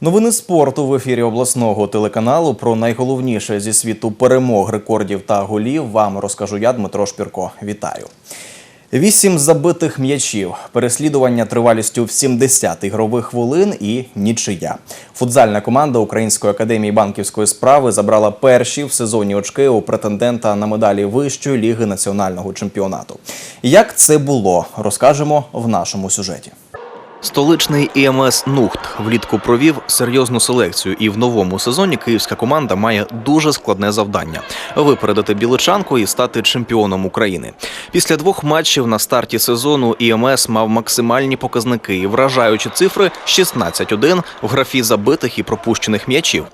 Новини спорту в ефірі обласного телеканалу про найголовніше зі світу перемог, рекордів та голів вам розкажу я, Дмитро Шпірко. Вітаю. Вісім забитих м'ячів, переслідування тривалістю в 70 ігрових хвилин і нічия. Футзальна команда Української академії банківської справи забрала перші в сезоні очки у претендента на медалі вищої ліги національного чемпіонату. Як це було, розкажемо в нашому сюжеті. Столичний ІМС Нухт влітку провів серйозну селекцію, і в новому сезоні київська команда має дуже складне завдання випередити біличанку і стати чемпіоном України. Після двох матчів на старті сезону ІМС мав максимальні показники і вражаючі цифри 16-1 в графі забитих і пропущених м'ячів.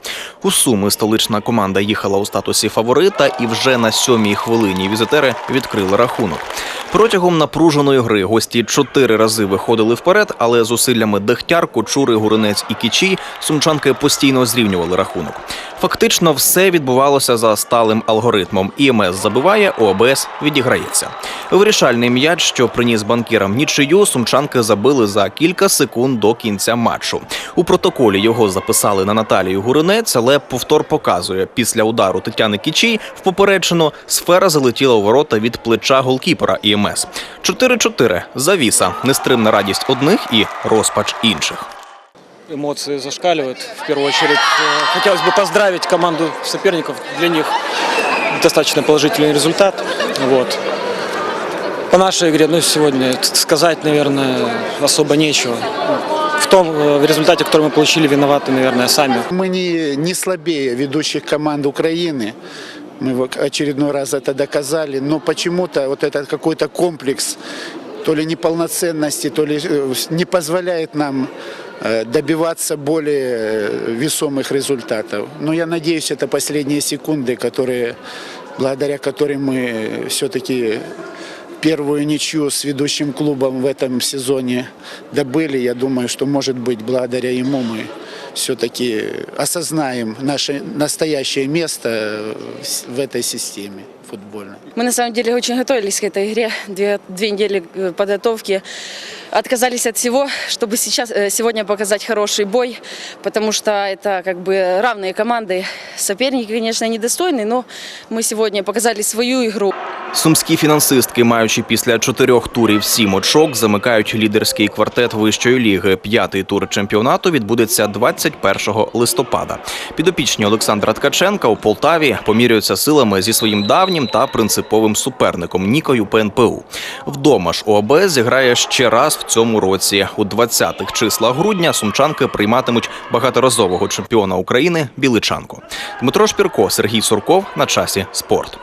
У суми столична команда їхала у статусі фаворита, і вже на сьомій хвилині візитери відкрили рахунок. Протягом напруженої гри гості чотири рази виходили вперед, але зусиллями Дехтяр, Кочури, Гуринець і Кічій сумчанки постійно зрівнювали рахунок. Фактично все відбувалося за сталим алгоритмом. ІМС забиває, ОБС відіграється. Вирішальний м'яч, що приніс банкірам нічию, сумчанки забили за кілька секунд до кінця матчу. У протоколі його записали на Наталію Гуринець, але повтор показує, після удару Тетяни Кічій в поперечину сфера залетіла у ворота від плеча голкіпера ІМС. 4-4 – завіса, нестримна радість одних і розпач інших. Эмоции зашкаливают. В первую очередь э, хотелось бы поздравить команду соперников. Для них достаточно положительный результат. Вот. По нашей игре, ну, сегодня сказать, наверное, особо нечего. В том э, в результате, который мы получили, виноваты, наверное, сами. Мы не, не слабее ведущих команд Украины. Мы в очередной раз это доказали. Но почему-то вот этот какой-то комплекс то ли неполноценности, то ли э, не позволяет нам э, добиваться более э, весомых результатов. Но я надеюсь, это последние секунды, которые, благодаря которым мы все-таки первую ничью с ведущим клубом в этом сезоне добыли. Я думаю, что, может быть, благодаря ему мы все-таки осознаем наше настоящее место в этой системе футбольной. Мы на самом деле очень готовились к этой игре. Две, две недели э, подготовки. Отказались от всего, чтобы сейчас, э, сегодня показать хороший бой, потому что это как бы равные команды. Соперники, конечно, недостойны, но мы сегодня показали свою игру. Сумські фінансистки, маючи після чотирьох турів сім очок, замикають лідерський квартет вищої ліги. П'ятий тур чемпіонату відбудеться 21 листопада. Підопічні Олександра Ткаченка у Полтаві поміряються силами зі своїм давнім та принциповим суперником Нікою ПНПУ. Вдома ж ОАБ зіграє ще раз в цьому році. У 20-х числах грудня сумчанки прийматимуть багаторазового чемпіона України Біличанку. Дмитро Шпірко, Сергій Сурков на часі спорт.